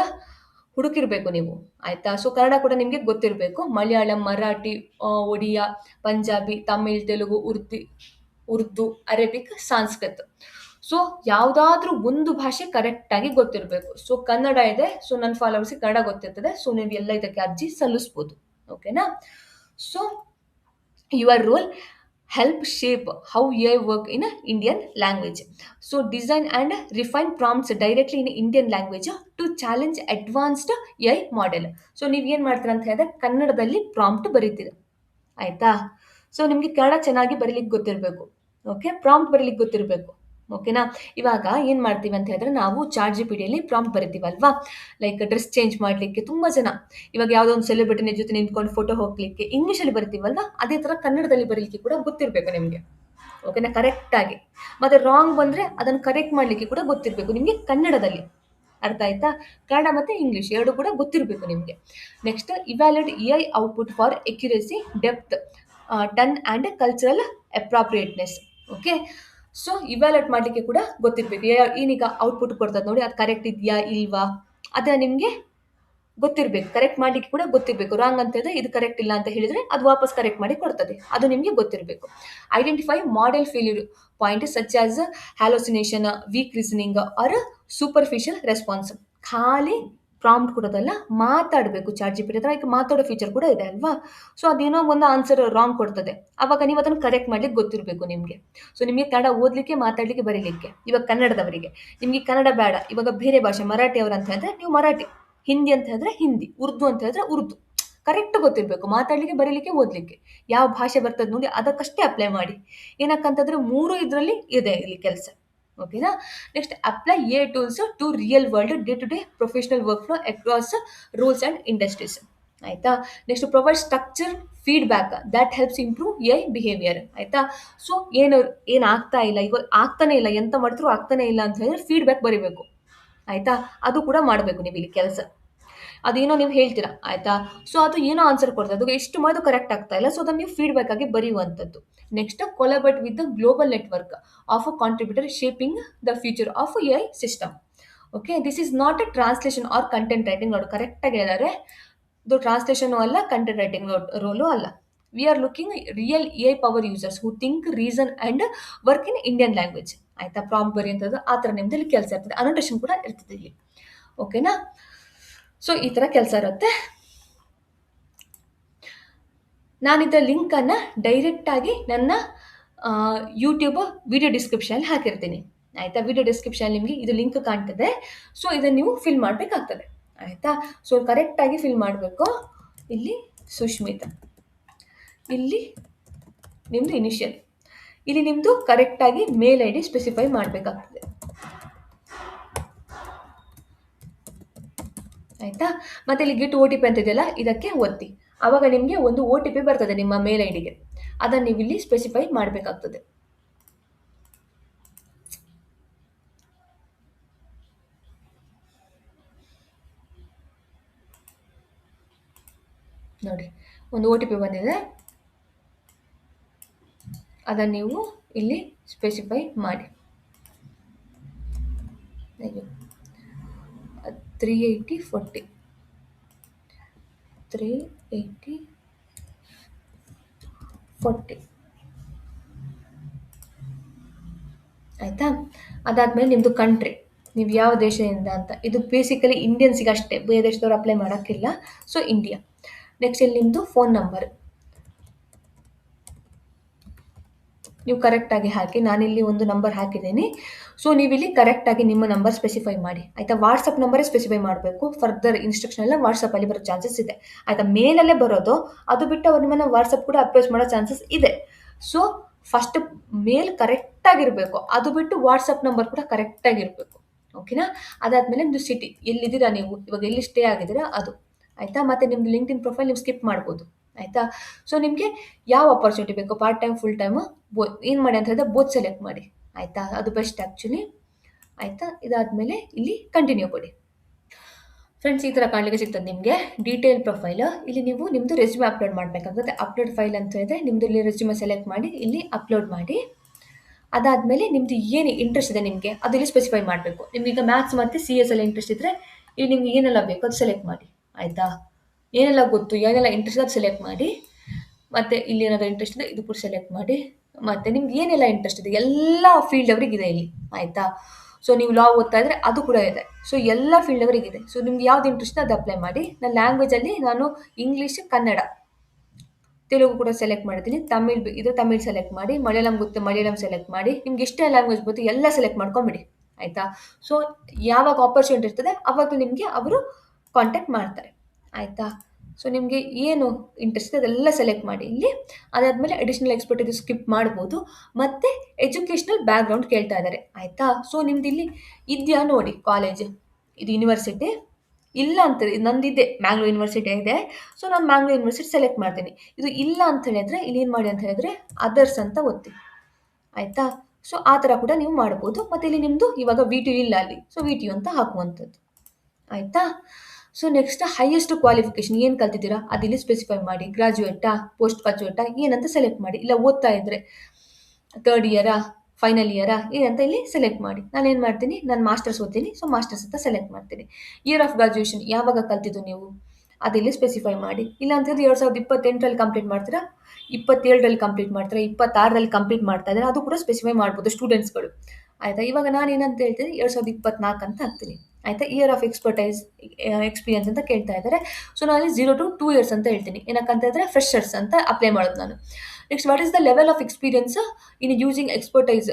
ಹುಡುಕಿರಬೇಕು ನೀವು, ಆಯಿತಾ? ಸೊ ಕನ್ನಡ ಕೂಡ ನಿಮಗೆ ಗೊತ್ತಿರಬೇಕು. ಮಲಯಾಳಂ, ಮರಾಠಿ ಒಡಿಯಾ, ಪಂಜಾಬಿ, ತಮಿಳ್, ತೆಲುಗು, ಉರ್ದಿ, ಉರ್ದು, ಅರೇಬಿಕ್, ಸಾಂಸ್ಕೃತ್. ಸೊ ಯಾವುದಾದ್ರೂ ಒಂದು ಭಾಷೆ ಕರೆಕ್ಟಾಗಿ ಗೊತ್ತಿರಬೇಕು. ಸೊ ಕನ್ನಡ ಇದೆ. ಸೊ ನನ್ನ ಫಾಲೋವರ್ಸ್ಗೆ ಕನ್ನಡ ಗೊತ್ತಿರ್ತದೆ. ಸೊ ನೀವು ಎಲ್ಲ ಇದಕ್ಕೆ ಅರ್ಜಿ ಸಲ್ಲಿಸ್ಬೋದು. ಓಕೆನಾ so your role help shape how AI work in a Indian language. So design and refine prompts directly in Indian language to challenge advanced AI model. So ನೀವೇನು ಮಾಡ್ತೀರಾ ಅಂತ ಹೇಳಿದ್ರೆ ಕನ್ನಡದಲ್ಲಿ ಪ್ರಾಂಪ್ಟ್ ಬರೀತೀರ ಆಯ್ತಾ ಸೊ ನಿಮಗೆ ಕನ್ನಡ ಚೆನ್ನಾಗಿ ಬರೀಲಿಕ್ಕೆ ಗೊತ್ತಿರಬೇಕು ಓಕೆ ಪ್ರಾಂಪ್ಟ್ ಬರೀಲಿಕ್ಕೆ ಗೊತ್ತಿರಬೇಕು ಓಕೆನಾ ಇವಾಗ ಏನು ಮಾಡ್ತೀವಿ ಅಂತ ಹೇಳಿದ್ರೆ ನಾವು ಚಾರ್ಟ್ ಜಿ ಪಿ ಡಿಯಲ್ಲಿ ಪ್ರಾಂಪ್ ಬರಿತೀವಲ್ವಾ? ಲೈಕ್ ಡ್ರೆಸ್ ಚೇಂಜ್ ಮಾಡಲಿಕ್ಕೆ ತುಂಬ ಜನ. ಇವಾಗ ಯಾವುದೋ ಒಂದು ಸೆಲೆಬ್ರಿಟಿನ ಜೊತೆ ನಿಂತ್ಕೊಂಡು ಫೋಟೋ ಹೋಗ್ಲಿಕ್ಕೆ ಇಂಗ್ಲೀಷಲ್ಲಿ ಬರಿತೀವಲ್ವಾ? ಅದೇ ಥರ ಕನ್ನಡದಲ್ಲಿ ಬರೀಲಿಕ್ಕೆ ಕೂಡ ಗೊತ್ತಿರಬೇಕು ನಿಮಗೆ. ಓಕೆನಾ ಕರೆಕ್ಟಾಗಿ ಮತ್ತು ರಾಂಗ್ ಬಂದರೆ ಅದನ್ನು ಕರೆಕ್ಟ್ ಮಾಡಲಿಕ್ಕೆ ಕೂಡ ಗೊತ್ತಿರಬೇಕು ನಿಮಗೆ ಕನ್ನಡದಲ್ಲಿ. ಅರ್ಥ ಆಯ್ತಾ? ಕನ್ನಡ ಮತ್ತು ಇಂಗ್ಲೀಷ್ ಎರಡು ಕೂಡ ಗೊತ್ತಿರಬೇಕು ನಿಮಗೆ. Next evaluate A I output for accuracy depth tone and cultural appropriateness okay so evaluate ಮಾಡಲಿಕ್ಕೆ ಕೂಡ ಗೊತ್ತಿರಬೇಕು. ಏನೀಗ ಔಟ್ಪುಟ್ ಕೊಡ್ತದೆ ನೋಡಿ, ಅದು ಕರೆಕ್ಟ್ ಇದೆಯಾ, ಇಲ್ವಾ? ಅದನ್ನು ನಿಮಗೆ ಗೊತ್ತಿರಬೇಕು. ಕರೆಕ್ಟ್ ಮಾಡಲಿಕ್ಕೆ ಕೂಡ ಗೊತ್ತಿರಬೇಕು. ರಾಂಗ್ ಅಂತ ಹೇಳಿದ್ರೆ ಇದು ಕರೆಕ್ಟ್ ಇಲ್ಲ ಅಂತ ಹೇಳಿದರೆ ಅದು ವಾಪಸ್ ಕರೆಕ್ಟ್ ಮಾಡಿ ಕೊಡ್ತದೆ. ಅದು ನಿಮಗೆ ಗೊತ್ತಿರಬೇಕು. Identify model failure point such as hallucination weak reasoning or superficial response ಖಾಲಿ ಪ್ರಾಂಪ್ಟ್ ಕೊಡೋದಲ್ಲ, ಮಾತಾಡಬೇಕು ಚಾರ್ಜ್ ಜಿ ಪಿ ಈಗ ಮಾತಾಡೋ ಫೀಚರ್ ಕೂಡ ಇದೆ ಅಲ್ವಾ? ಸೊ ಅದೇನೋ ಒಂದು ಆನ್ಸರ್ ರಾಂಗ್ ಕೊಡ್ತದೆ. ಅವಾಗ ನೀವು ಅದನ್ನು ಕರೆಕ್ಟ್ ಮಾಡ್ಲಿಕ್ಕೆ ಗೊತ್ತಿರಬೇಕು ನಿಮಗೆ. ಸೊ ನಿಮಗೆ ಕನ್ನಡ ಓದಲಿಕ್ಕೆ, ಮಾತಾಡಲಿಕ್ಕೆ ಬರೀಲಿಕ್ಕೆ, ಇವಾಗ ಕನ್ನಡದವರಿಗೆ. ನಿಮಗೆ ಕನ್ನಡ ಬೇಡ, ಇವಾಗ ಬೇರೆ ಭಾಷೆ ಮರಾಠಿಯವರು ಅಂತ ಹೇಳಿದ್ರೆ ನೀವು ಮರಾಠಿ, ಹಿಂದಿ ಅಂತ ಹೇಳಿದ್ರೆ ಹಿಂದಿ, ಉರ್ದು ಅಂತ ಹೇಳಿದ್ರೆ ಉರ್ದು. ಕರೆಕ್ಟ್ ಗೊತ್ತಿರಬೇಕು, ಮಾತಾಡಲಿಕ್ಕೆ, ಬರೀಲಿಕ್ಕೆ, ಓದಲಿಕ್ಕೆ. ಯಾವ ಭಾಷೆ ಬರ್ತದೆ ನೋಡಿ, ಅದಕ್ಕಷ್ಟೇ ಅಪ್ಲೈ ಮಾಡಿ. ಏನಕ್ಕಂತಂದ್ರೆ ಮೂರು ಇದರಲ್ಲಿ ಇದೆ ಇಲ್ಲಿ ಕೆಲಸ. ಓಕೆನಾ next apply A tools to real world day to day professional workflow across roles and industries ಆಯಿತಾ? Next provide structure feedback that helps improve A behaviour ಆಯಿತಾ? ಸೊ ಏನು ಏನು ಆಗ್ತಾ ಇಲ್ಲ? ಇವಾಗ ಆಗ್ತಾನೆ ಇಲ್ಲ. ಎಂತ ಮಾಡಿದ್ರು ಆಗ್ತಾನೆ ಇಲ್ಲ ಅಂತ ಹೇಳಿದ್ರೆ ಫೀಡ್ಬ್ಯಾಕ್ ಬರೀಬೇಕು. ಆಯಿತಾ? ಅದು ಕೂಡ ಮಾಡಬೇಕು ನೀವು ಇಲ್ಲಿ ಕೆಲಸ. ಅದೇನೋ ನೀವು ಹೇಳ್ತೀರಾ? ಆಯಿತಾ? ಸೊ ಅದು ಏನೋ ಆನ್ಸರ್ ಕೊಡ್ತದೆ. ಅದು ಎಷ್ಟು ಮಾಡೋದು ಕರೆಕ್ಟ್ ಆಗ್ತಾ ಇಲ್ಲ. ಸೊ ಅದನ್ನು ನೀವು ಫೀಡ್ಬ್ಯಾಕ್ ಆಗಿ ಬರೆಯುವಂಥದ್ದು. Next collaborate with global network of a contributor shaping the future of A I system okay this is not a translation or content writing ನೋಡು ಕರೆಕ್ಟಾಗಿ ಹೇಳಿದ್ದಾರೆ ಇದು ಟ್ರಾನ್ಸ್ಲೇಷನು ಅಲ್ಲ ಕಂಟೆಂಟ್ ರೈಟಿಂಗ್ ರೋಲು ಅಲ್ಲ. We are looking real A I power users who think reason and work in Indian language ಆಯ್ತಾ? ಪ್ರಾಂಪ್ಟ್ ಬರಿ ಅಂತದ್ದು ಆ ಥರ ನಿಮ್ಮದಲ್ಲಿ ಕೆಲಸ ಇರ್ತದೆ. ಅನೋಟೇಷನ್ ಕೂಡ ಇರ್ತದೆ ಇಲ್ಲಿ. ಓಕೆನಾ ಸೊ ಈ ಥರ ಕೆಲಸ ಇರುತ್ತೆ. ನಾನಿದ್ದ ಲಿಂಕನ್ನು ಡೈರೆಕ್ಟಾಗಿ ನನ್ನ ಯೂಟ್ಯೂಬ್ ವಿಡಿಯೋ ಡಿಸ್ಕ್ರಿಪ್ಷನಲ್ಲಿ ಹಾಕಿರ್ತೀನಿ. ಆಯಿತಾ? ವಿಡಿಯೋ ಡಿಸ್ಕ್ರಿಪ್ಷನ್ ನಿಮಗೆ ಇದು ಲಿಂಕ್ ಕಾಣ್ತದೆ. ಸೊ ಇದನ್ನು ನೀವು ಫಿಲ್ ಮಾಡಬೇಕಾಗ್ತದೆ. ಆಯಿತಾ? ಸೊ ಕರೆಕ್ಟಾಗಿ ಫಿಲ್ ಮಾಡಬೇಕು. ಇಲ್ಲಿ ಸುಷ್ಮಿತಾ ಇಲ್ಲಿ ನಿಮ್ಮದು ಇನಿಷಿಯಲ್ ಇಲ್ಲಿ ನಿಮ್ಮದು ಕರೆಕ್ಟಾಗಿ ಮೇಲ್ ಐ ಡಿ ಸ್ಪೆಸಿಫೈ ಮಾಡಬೇಕಾಗ್ತದೆ. ಆಯಿತಾ? ಮತ್ತು ಇಲ್ಲಿ ಗಿಟ್ ಓ ಟಿ ಪಿ ಅಂತಿದೆಯಲ್ಲ, ಇದಕ್ಕೆ ಒತ್ತಿ. ಆವಾಗ ನಿಮಗೆ ಒಂದು ಓ ಟಿ ಪಿ ಬರ್ತದೆ ನಿಮ್ಮ ಮೇಲ್ ಐ ಡಿಗೆ ಅದನ್ನು ನೀವು ಇಲ್ಲಿ ಸ್ಪೆಸಿಫೈ ಮಾಡಬೇಕಾಗ್ತದೆ. ನೋಡಿ, ಒಂದು ಓ ಟಿ ಪಿ ಬಂದಿದೆ. ಅದನ್ನು ನೀವು ಇಲ್ಲಿ ಸ್ಪೆಸಿಫೈ ಮಾಡಿ. Three eighty forty three eighty forty ಆಯಿತಾ? ಅದಾದಮೇಲೆ ನಿಮ್ಮದು ಕಂಟ್ರಿ ನೀವು ಯಾವ ದೇಶದಿಂದ ಅಂತ. ಇದು ಬೇಸಿಕಲಿ ಇಂಡಿಯನ್ಸಿಗೆ ಅಷ್ಟೇ. ಬೇರೆ ದೇಶದವ್ರು ಅಪ್ಲೈ ಮಾಡೋಕ್ಕಿಲ್ಲ. ಸೊ ಇಂಡಿಯಾ ನೆಕ್ಸ್ಟ್ ಇಲ್ಲಿ ನಿಮ್ಮದು ಫೋನ್ ನಂಬರ್ ನೀವು ಕರೆಕ್ಟಾಗಿ ಹಾಕಿ, ನಾನಿಲ್ಲಿ ಒಂದು ನಂಬರ್ ಹಾಕಿದ್ದೀನಿ. ಸೊ ನೀವಿಲ್ಲಿ ಕರೆಕ್ಟಾಗಿ ನಿಮ್ಮ ನಂಬರ್ ಸ್ಪೆಸಿಫೈ ಮಾಡಿ. ಆಯಿತಾ? ವಾಟ್ಸಪ್ ನಂಬರೇ ಸ್ಪೆಸಿಫೈ ಮಾಡಬೇಕು. ಫರ್ದರ್ ಇನ್ಸ್ಟ್ರಕ್ಷನ್ ಎಲ್ಲ ವಾಟ್ಸಪ್ಪಲ್ಲಿ ಬರೋ ಚಾನ್ಸಸ್ ಇದೆ. ಆಯಿತಾ? ಮೇಲಲ್ಲೇ ಬರೋದು, ಅದು ಬಿಟ್ಟು ಅವ್ರು ನಿಮ್ಮನ್ನು ವಾಟ್ಸಪ್ ಕೂಡ ಅಪ್ರೋಚ್ ಮಾಡೋ ಚಾನ್ಸಸ್ ಇದೆ. ಸೊ ಫಸ್ಟ್ ಮೇಲ್ ಕರೆಕ್ಟಾಗಿರಬೇಕು ಅದು ಬಿಟ್ಟು ವಾಟ್ಸಪ್ ನಂಬರ್ ಕೂಡ ಕರೆಕ್ಟಾಗಿರಬೇಕು ಓಕೆನಾ ಅದಾದಮೇಲೆ ನಿಮ್ಮದು ಸಿಟಿ ಎಲ್ಲಿದ್ದೀರಾ ನೀವು? ಇವಾಗ ಎಲ್ಲಿ ಸ್ಟೇ ಆಗಿದ್ದೀರಾ? ಅದು. ಆಯಿತಾ? ಮತ್ತು ನಿಮ್ಮದು ಲಿಂಕ್ಡ್ ಇನ್ ಪ್ರೊಫೈಲ್ ನೀವು ಸ್ಕಿಪ್ ಮಾಡ್ಬೋದು. ಆಯಿತಾ? ಸೊ ನಿಮಗೆ ಯಾವ ಅಪರ್ಚುನಿಟಿ ಬೇಕು? ಪಾರ್ಟ್ ಟೈಮ್ ಫುಲ್ ಟೈಮು ಬೋ ಏನು ಮಾಡಿ ಅಂತ ಹೇಳಿದ್ರೆ ಬೋತ್ ಸೆಲೆಕ್ಟ್ ಮಾಡಿ. ಆಯಿತಾ? ಅದು ಬೆಸ್ಟ್ ಆ್ಯಕ್ಚುಲಿ ಆಯಿತಾ? ಇದಾದಮೇಲೆ ಇಲ್ಲಿ ಕಂಟಿನ್ಯೂ ಕೊಡಿ. ಫ್ರೆಂಡ್ಸ್ ಈ ಥರ ಕಾಣಲಿಕ್ಕೆ ಸಿಗ್ತದೆ ನಿಮಗೆ. ಡೀಟೇಲ್ ಪ್ರೊಫೈಲ್ ಇಲ್ಲಿ ನೀವು ನಿಮ್ಮದು ರೆಸ್ಯೂಮೆ ಅಪ್ಲೋಡ್ ಮಾಡಬೇಕಾಗುತ್ತೆ. ಅಪ್ಲೋಡ್ ಫೈಲ್ ಅಂತ ಹೇಳಿದ್ರೆ ನಿಮ್ಮದು ಇಲ್ಲಿ ರೆಸ್ಯೂಮೆ ಸೆಲೆಕ್ಟ್ ಮಾಡಿ, ಇಲ್ಲಿ ಅಪ್ಲೋಡ್ ಮಾಡಿ. ಅದಾದಮೇಲೆ ನಿಮ್ಮದು ಏನು ಇಂಟ್ರೆಸ್ಟ್ ಇದೆ ನಿಮಗೆ, ಅದು ಇಲ್ಲಿ ಸ್ಪೆಸಿಫೈ ಮಾಡಬೇಕು. ನಿಮಗೀಗ ಮ್ಯಾಥ್ಸ್ ಮತ್ತು ಸಿ ಎಸ್ ಅಲ್ಲಿ ಇಂಟ್ರೆಸ್ಟ್ ಇದ್ದರೆ ಇಲ್ಲಿ ನಿಮ್ಗೆ ಏನೆಲ್ಲ ಬೇಕು ಅದು ಸೆಲೆಕ್ಟ್ ಮಾಡಿ. ಆಯಿತಾ? ಏನೆಲ್ಲ ಗೊತ್ತು? ಏನೆಲ್ಲ ಇಂಟ್ರೆಸ್ಟ್ ಅದು ಸೆಲೆಕ್ಟ್ ಮಾಡಿ, ಮತ್ತು ಇಲ್ಲಿ ಏನಾದರೂ ಇಂಟ್ರೆಸ್ಟ್ ಇದೆ ಇದು ಕೂಡ ಸೆಲೆಕ್ಟ್ ಮಾಡಿ, ಮತ್ತು ನಿಮ್ಗೆ ಏನೆಲ್ಲ ಇಂಟ್ರೆಸ್ಟ್ ಇದೆ? ಎಲ್ಲ ಫೀಲ್ಡ್ ಅವರಿಗೆ ಇದೆ ಇಲ್ಲಿ, ಆಯಿತಾ? ಸೊ ನೀವು ಲಾ ಓದ್ತಾ ಇದ್ರೆ ಅದು ಕೂಡ ಇದೆ. ಸೊ ಎಲ್ಲ ಫೀಲ್ಡ್ ಅವರಿಗೆ ಇದೆ. ಸೊ ನಿಮ್ಗೆ ಯಾವ್ದು ಇಂಟ್ರೆಸ್ಟ್ ಅದು ಅಪ್ಲೈ ಮಾಡಿ. ನನ್ನ ಲ್ಯಾಂಗ್ವೇಜಲ್ಲಿ ನಾನು ಇಂಗ್ಲೀಷ್ ಕನ್ನಡ ತೆಲುಗು ಕೂಡ ಸೆಲೆಕ್ಟ್ ಮಾಡ್ತೀನಿ. ತಮಿಳ್ ಇದು ತಮಿಳ್ ಸೆಲೆಕ್ಟ್ ಮಾಡಿ, ಮಲಯಾಳಂ ಗೊತ್ತು, ಮಲಯಾಳಂ ಸೆಲೆಕ್ಟ್ ಮಾಡಿ. ನಿಮ್ಗೆ ಇಷ್ಟೇ ಲ್ಯಾಂಗ್ವೇಜ್ ಗೊತ್ತು, ಎಲ್ಲ ಸೆಲೆಕ್ಟ್ ಮಾಡ್ಕೊಂಬಿಡಿ, ಆಯಿತಾ? ಸೊ ಯಾವಾಗ ಆಪರ್ಚುನಿಟಿ ಇರ್ತದೆ ಅವಾಗ ನಿಮಗೆ ಅವರು ಕಾಂಟ್ಯಾಕ್ಟ್ ಮಾಡ್ತಾರೆ. ಆಯಿತಾ? ಸೊ ನಿಮಗೆ ಏನು ಇಂಟ್ರೆಸ್ಟ್ ಅದೆಲ್ಲ ಸೆಲೆಕ್ಟ್ ಮಾಡಿ ಇಲ್ಲಿ. ಅದಾದಮೇಲೆ ಅಡಿಷ್ನಲ್ ಎಕ್ಸ್ಪರ್ಟ್ ಇದು ಸ್ಕಿಪ್ ಮಾಡ್ಬೋದು. ಮತ್ತು ಎಜುಕೇಷ್ನಲ್ ಬ್ಯಾಕ್ಗ್ರೌಂಡ್ ಕೇಳ್ತಾ ಇದ್ದಾರೆ. ಆಯಿತಾ? ಸೊ ನಿಮ್ದು ಇಲ್ಲಿ ಇದೆಯಾ ನೋಡಿ ಕಾಲೇಜ್ ಇದು ಯೂನಿವರ್ಸಿಟಿ ಇಲ್ಲ ಅಂತ ನಂದಿದೆ ಮ್ಯಾಂಗ್ಳೂರ್ ಯೂನಿವರ್ಸಿಟಿ ಇದೆ ಸೊ ನಾನು ಮ್ಯಾಂಗ್ಳೂರ್ ಯೂನಿವರ್ಸಿಟಿ ಸೆಲೆಕ್ಟ್ ಮಾಡ್ತೀನಿ. ಇದು ಇಲ್ಲ ಅಂತ ಹೇಳಿದ್ರೆ, ಇಲ್ಲಿ ಏನು ಮಾಡಿ ಅಂತ ಹೇಳಿದ್ರೆ ಅದರ್ಸ್ ಅಂತ ಒತ್ತಿ. ಆಯಿತಾ? ಸೊ ಆ ಥರ ಕೂಡ ನೀವು ಮಾಡ್ಬೋದು. ಮತ್ತು ಇಲ್ಲಿ ನಿಮ್ಮದು ಇವಾಗ ವಿ ಇಲ್ಲ ಅಲ್ಲಿ. ಸೊ ವಿ ಅಂತ ಹಾಕುವಂಥದ್ದು. ಆಯಿತಾ? ಸೊ ನೆಕ್ಸ್ಟ್ ಹೈಯೆಸ್ಟ್ ಕ್ವಾಲಿಫಿಕೇಶನ್ ಏನು ಕಲ್ತಿದ್ದೀರಾ? ಅದಿಲ್ಲಿ ಸ್ಪೆಸಿಫೈ ಮಾಡಿ. ಗ್ರಾಜುಯೇಟಾ ಪೋಸ್ಟ್ ಗ್ರಾಜುಯೇಟಾ ಏನಂತ ಸೆಲೆಕ್ಟ್ ಮಾಡಿ. ಇಲ್ಲ, ಓದ್ತಾ ಇದ್ದರೆ ಥರ್ಡ್ ಇಯರಾ ಫೈನಲ್ ಇಯರಾ ಏನಂತ ಇಲ್ಲಿ ಸೆಲೆಕ್ಟ್ ಮಾಡಿ. ನಾನು ಏನು ಮಾಡ್ತೀನಿ? ನಾನು ಮಾಸ್ಟರ್ಸ್ ಓದ್ತೀನಿ. ಸೊ ಮಾಸ್ಟರ್ಸ್ ಅಂತ ಸೆಲೆಕ್ಟ್ ಮಾಡ್ತೀನಿ. ಇಯರ್ ಆಫ್ ಗ್ರಾಜುಯೇಷನ್ ಯಾವಾಗ ಕಲ್ತಿದ್ದು ನೀವು? ಅದಿಲ್ಲಿ ಸ್ಪೆಸಿಫೈ ಮಾಡಿ. ಇಲ್ಲ ಅಂತಂದ್ರೆ ಎರಡು ಸಾವಿರದ ಇಪ್ಪತ್ತೆಂಟರಲ್ಲಿ ಕಂಪ್ಲೀಟ್ ಮಾಡ್ತೀರಾ? ಇಪ್ಪತ್ತೇಳರಲ್ಲಿ ಕಂಪ್ಲೀಟ್ ಮಾಡ್ತೀರಾ? ಇಪ್ಪತ್ತಾರರಲ್ಲಿ ಕಂಪ್ಲೀಟ್ ಮಾಡ್ತಾ ಇದ್ದಾರೆ? ಅದು ಕೂಡ ಸ್ಪೆಸಿಫೈ ಮಾಡ್ಬೋದು ಸ್ಟೂಡೆಂಟ್ಸ್ಗಳು ಆಯಿತಾ? ಇವಾಗ ನಾನು ಏನಂತ ಹೇಳ್ತೀನಿ? ಎರಡು ಸಾವಿರದ ಇಪ್ಪತ್ನಾಲ್ಕು ಅಂತ ಹಾಕ್ತೀನಿ ಆಯಿತಾ? ಇಯರ್ ಆಫ್ ಎಕ್ಸ್ಪರ್ಟೈಸ್ ಎಕ್ಸ್ಪೀರಿಯನ್ಸ್ ಅಂತ ಕೇಳ್ತಾ ಇದ್ದಾರೆ ಸೊ ನಾನು ಝೀರೋ ಟು ಟೂ ಇಯರ್ಸ್ ಅಂತ ಹೇಳ್ತೀನಿ. ಏನಕ್ಕಂತ ಹೇಳಿದ್ರೆ ಫ್ರೆಶರ್ಸ್ ಅಂತ ಅಪ್ಲೈ ಮಾಡೋದು ನಾನು. Next what is the level of experience in using expertise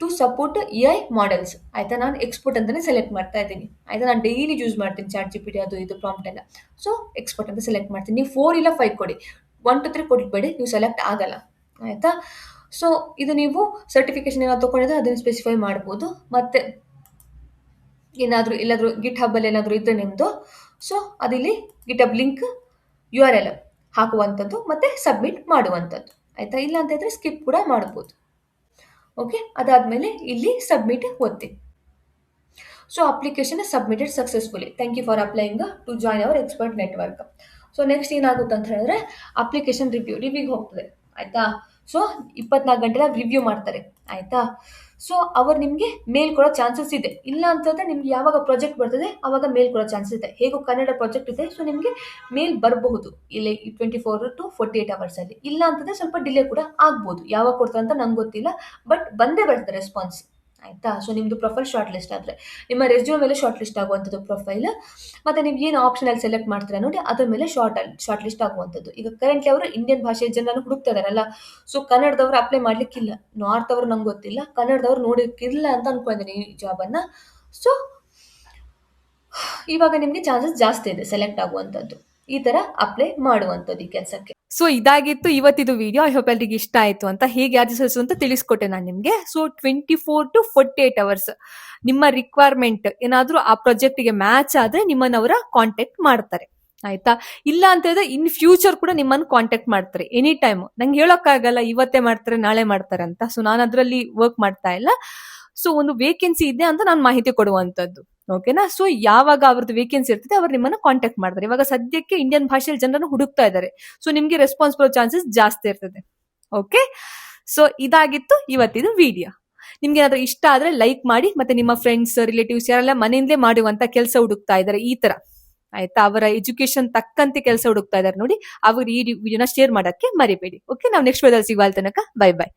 to support A I models ಆಯಿತಾ? ನಾನು ಎಕ್ಸ್ಪರ್ಟ್ ಅಂತಲೇ ಸೆಲೆಕ್ಟ್ ಮಾಡ್ತಾ ಇದ್ದೀನಿ. ಆಯಿತಾ? ನಾನು ಡೈಲಿ ಯೂಸ್ ಮಾಡ್ತೀನಿ ಚಾಟ್ ಜಿ ಪಿ ಟಿ ಅದು ಇದು ಪ್ರಾಂಪ್ಟ್ ಎಲ್ಲ. ಸೊ ಎಕ್ಸ್ಪರ್ಟ್ ಅಂತ ಸೆಲೆಕ್ಟ್ ಮಾಡ್ತೀನಿ. ನೀವು ಫೋರ್ ಇಲ್ಲ ಫೈವ್ ಕೊಡಿ. ಒನ್ ಟು ತ್ರೀ ಕೊಡಬೇಡಿ ನೀವು ಸೆಲೆಕ್ಟ್ ಆಗಲ್ಲ. ಆಯಿತಾ? ಸೊ ಇದು ನೀವು ಸರ್ಟಿಫಿಕೇಶನ್ ಏನೋ ತೊಗೊಂಡಿದ್ರೆ ಅದನ್ನು ಸ್ಪೆಸಿಫೈ ಮಾಡ್ಬೋದು. ಮತ್ತು ಏನಾದರೂ ಎಲ್ಲಾದರೂ ಗಿಟ್ ಹಬ್ಬಲ್ಲಿ ಏನಾದರೂ ಇದ್ದರೆ ನಿಮ್ಮದು so ಅದಿಲ್ಲಿ GitHub link U R L ಹಾಕುವಂಥದ್ದು ಮತ್ತು ಸಬ್ಮಿಟ್ ಮಾಡುವಂಥದ್ದು. ಆಯಿತಾ? ಇಲ್ಲ ಅಂತ ಇದ್ದರೆ ಸ್ಕಿಪ್ ಕೂಡ ಮಾಡ್ಬೋದು. ಓಕೆ ಅದಾದಮೇಲೆ ಇಲ್ಲಿ ಸಬ್ಮಿಟ್ ಒತ್ತಿ. So application submitted successfully thank you for applying to join our expert network so next ಏನಾಗುತ್ತೆ ಅಂತ ಹೇಳಿದ್ರೆ ಅಪ್ಲಿಕೇಶನ್ ರಿವ್ಯೂ ರಿವ್ಯೂಗೆ ಹೋಗ್ತದೆ. ಆಯಿತಾ? ಸೊ ಇಪ್ಪತ್ನಾಲ್ಕು ಗಂಟೆಲ ರಿವ್ಯೂ ಮಾಡ್ತಾರೆ. ಆಯಿತಾ? ಸೊ ಅವ್ರು ನಿಮಗೆ ಮೇಲ್ ಕೊಡೋ ಚಾನ್ಸಸ್ ಇದೆ. ಇಲ್ಲ ಅಂತಂದರೆ ನಿಮ್ಗೆ ಯಾವಾಗ ಪ್ರಾಜೆಕ್ಟ್ ಬರ್ತದೆ ಆವಾಗ ಮೇಲ್ ಕೊಡೋ ಚಾನ್ಸಸ್ ಇದೆ. ಹೇಗೂ ಕನ್ನಡ ಪ್ರಾಜೆಕ್ಟ್ ಇದೆ ಸೊ ನಿಮಗೆ ಮೇಲ್ ಬರಬಹುದು. ಇಲ್ಲಿ twenty four to forty hours ಅವರ್ಸಲ್ಲಿ ಇಲ್ಲ ಅಂತಂದರೆ ಸ್ವಲ್ಪ ಡಿಲೇ ಕೂಡ ಆಗ್ಬೋದು. ಯಾವಾಗ ಕೊಡ್ತಾರೆ ಅಂತ ನಂಗೆ ಗೊತ್ತಿಲ್ಲ ಬಟ್ ಬಂದೇ ಬರ್ತದೆ ರೆಸ್ಪಾನ್ಸ್ ಆಯಿತಾ? ಸೊ ನಿಮ್ಮದು ಪ್ರೊಫೈಲ್ ಶಾರ್ಟ್ ಲಿಸ್ಟ್ ಆದರೆ. ನಿಮ್ಮ ರೆಸ್ಯೂಮ್ ಮೇಲೆ ಶಾರ್ಟ್ ಲಿಸ್ಟ್ ಆಗುವಂಥದ್ದು ಪ್ರೊಫೈಲ್ ಮತ್ತು ನೀವು ಏನು ಆಪ್ಷನಲ್ಲಿ ಸೆಲೆಕ್ಟ್ ಮಾಡ್ತೀರಾ ನೋಡಿ, ಅದರ ಮೇಲೆ ಶಾರ್ಟ್ ಶಾರ್ಟ್ ಲಿಸ್ಟ್ ಆಗುವಂಥದ್ದು. ಈಗ ಕರೆಂಟ್ಲಿ ಅವರು ಇಂಡಿಯನ್ ಭಾಷೆಯ ಜನರನ್ನು ಹುಡುಕ್ತಾ ಇದಾರಲ್ಲ ಸೊ ಕನ್ನಡದವರು ಅಪ್ಲೈ ಮಾಡ್ಲಿಕ್ಕಿಲ್ಲ. ನಾರ್ತ್ ಅವರು ನಂಗೆ ಗೊತ್ತಿಲ್ಲ. ಕನ್ನಡದವ್ರು ನೋಡೋಕ್ಕಿಲ್ಲ ಅಂತ ಅಂದ್ಕೊಂಡಿದ್ದೀನಿ ಈ ಜಾಬನ್ನು ಸೊ ಇವಾಗ ನಿಮಗೆ ಚಾನ್ಸಸ್ ಜಾಸ್ತಿ ಇದೆ ಸೆಲೆಕ್ಟ್ ಆಗುವಂಥದ್ದು. ಈ ಥರ ಅಪ್ಲೈ ಮಾಡುವಂಥದ್ದು ಈ ಕೆಲಸಕ್ಕೆ. ಸೊ ಇದಾಗಿತ್ತು ಇವತ್ತಿದು ವಿಡಿಯೋ ಐ ಹೋಪ್ ಎಲ್ರಿಗೆ ಇಷ್ಟ ಆಯ್ತು ಅಂತ ಹೇಗೆ ಆಚರಿಸು ಅಂತ ತಿಳಿಸ್ಕೊಟ್ಟೆ ನಾನು ನಿಮಗೆ. So twenty four to forty eight hours ನಿಮ್ಮ ರಿಕ್ವೈರ್ಮೆಂಟ್ ಏನಾದರೂ ಆ ಪ್ರಾಜೆಕ್ಟ್ಗೆ ಮ್ಯಾಚ್ ಆದ್ರೆ ನಿಮ್ಮನ್ನ ಅವರ ಕಾಂಟ್ಯಾಕ್ಟ್ ಮಾಡ್ತಾರೆ. ಆಯ್ತಾ? ಇಲ್ಲ ಅಂತ ಹೇಳಿದ್ರೆ ಇನ್ ಫ್ಯೂಚರ್ ಕೂಡ ನಿಮ್ಮನ್ನು ಕಾಂಟ್ಯಾಕ್ಟ್ ಮಾಡ್ತಾರೆ. ಎನಿ ಟೈಮ್ ನಂಗೆ ಹೇಳೋಕ್ಕಾಗಲ್ಲ, ಇವತ್ತೇ ಮಾಡ್ತಾರೆ, ನಾಳೆ ಮಾಡ್ತಾರೆ ಅಂತ. ಸೊ ನಾನು ಅದರಲ್ಲಿ ವರ್ಕ್ ಮಾಡ್ತಾ ಇಲ್ಲ. ಸೊ ಒಂದು ವೇಕೆನ್ಸಿ ಇದೆ ಅಂತ ನಾನು ಮಾಹಿತಿ ಕೊಡುವಂತದ್ದು ಓಕೆನಾ ಸೊ ಯಾವಾಗ ಅವ್ರದ್ದು ವೇಕೆನ್ಸಿ ಇರ್ತದೆ, ಅವ್ರು ನಿಮ್ಮನ್ನ ಕಾಂಟ್ಯಾಕ್ಟ್ ಮಾಡ್ತಾರೆ. ಇವಾಗ ಸದ್ಯಕ್ಕೆ ಇಂಡಿಯನ್ ಭಾಷೆಯಲ್ಲಿ ಜನರನ್ನು ಹುಡುಕ್ತಾ ಇದ್ದಾರೆ. ಸೊ ನಿಮ್ಗೆ ರೆಸ್ಪಾನ್ಸ್ ಬರೋ ಚಾನ್ಸಸ್ ಜಾಸ್ತಿ ಇರ್ತದೆ. ಓಕೆ ಸೊ ಇದಾಗಿತ್ತು ಇವತ್ತಿನ ವಿಡಿಯೋ ನಿಮ್ಗೆ ಏನಾದ್ರೂ ಇಷ್ಟ ಆದ್ರೆ ಲೈಕ್ ಮಾಡಿ, ಮತ್ತೆ ನಿಮ್ಮ ಫ್ರೆಂಡ್ಸ್ ರಿಲೇಟಿವ್ಸ್ ಯಾರೆಲ್ಲ ಮನೆಯಿಂದಲೇ ಮಾಡುವಂತ ಕೆಲಸ ಹುಡುಕ್ತಾ ಇದ್ದಾರೆ, ಈ ತರ. ಆಯ್ತಾ? ಅವರ ಎಜುಕೇಶನ್ ತಕ್ಕಂತೆ ಕೆಲಸ ಹುಡುಕ್ತಾ ಇದ್ದಾರೆ ನೋಡಿ. ಅವರು ಈ ವಿಡಿಯೋನ ಶೇರ್ ಮಾಡಕ್ಕೆ ಮರಿಬೇಡಿ. ಓಕೆ ನಾವು ನೆಕ್ಸ್ಟ್ ವಿಡಿಯೋದಲ್ಲಿ ಸಿಗುವ ತನಕ ಬೈ ಬೈ